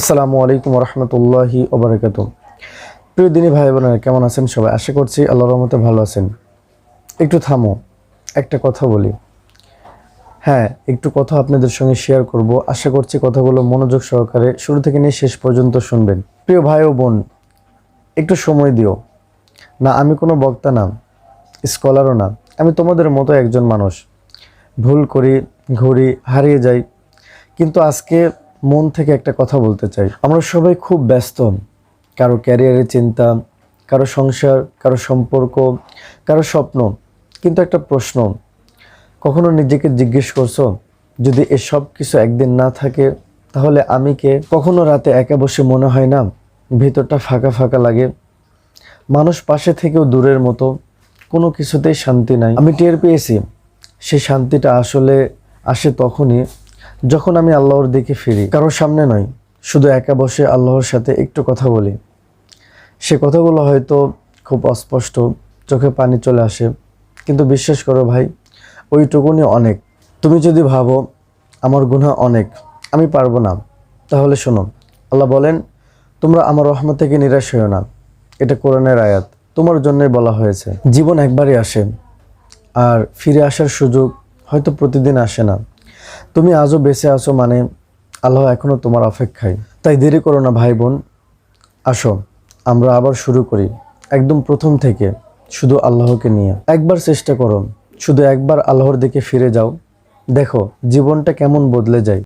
আসসালামু আলাইকুম রহমতুল্লাহি ওবরাকাত। প্রিয় দিনী ভাই বোনেরা, কেমন আছেন সবাই? আশা করছি আল্লাহর রহমতে ভালো আছেন। একটু থামো, একটা কথা বলি। হ্যাঁ একটু কথা আপনাদের সঙ্গে শেয়ার করব। আশা করছি কথাগুলো মনোযোগ সহকারে শুরু থেকে নিয়ে শেষ পর্যন্ত শুনবেন। প্রিয় ভাই ও বোন, একটু সময় দিও। না, আমি কোনো বক্তা না স্কলারও না। আমি তোমাদের মতো একজন মানুষ। ভুল করি, ঘুরি, হারিয়ে যাই। কিন্তু আজকে মন থেকে একটা কথা বলতে চাই। আমরা সবাই খুব ব্যস্ত। কারও ক্যারিয়ারের চিন্তা, কারও সংসার, কারও সম্পর্ক, কারও স্বপ্ন। কিন্তু একটা প্রশ্ন, কখনো নিজেকে জিজ্ঞেস করছ, যদি এসব কিছু একদিন না থাকে, তাহলে আমি কে? কখনো রাতে একা বসে মনে হয় না, ভিতরটা ফাঁকা ফাঁকা লাগে? মানুষ পাশে থেকেও দূরের মতো, কোনো কিছুতেই শান্তি নাই। আমি টের পেয়েছি সেই শান্তিটা আসলে আসে তখনই যখন আমি আল্লাহর দিকে ফিরি, কারোর সামনে নয়, শুধু একা বসে আল্লাহর সাথে একটু কথা বলি। সে কথাগুলো হয়তো খুব অস্পষ্ট, চোখে পানি চলে আসে, কিন্তু বিশ্বাস করো ভাই, ওইটুকুনি অনেক। তুমি যদি ভাবো, আমার গুনাহ অনেক, আমি পারব না, তাহলে শোনো, আল্লাহ বলেন, তোমরা আমার রহমত থেকে নিরাশ হও না। এটা কোরআনের আয়াত। তোমার জন্যই বলা হয়েছে, জীবন একবারই আসে, আর ফিরে আসার সুযোগ হয়তো প্রতিদিন আসে না। তুমি আজও বেঁচে আছো মানে আল্লাহ এখনও তোমার অপেক্ষায়। তাই দেরি করো না ভাই বোন। আসো, আমরা আবার শুরু করি। একদম প্রথম থেকে শুধু আল্লাহকে নিয়ে। একবার চেষ্টা করো, শুধু একবার আল্লাহর দিকে ফিরে যাও। দেখো, জীবনটা কেমন বদলে যায়।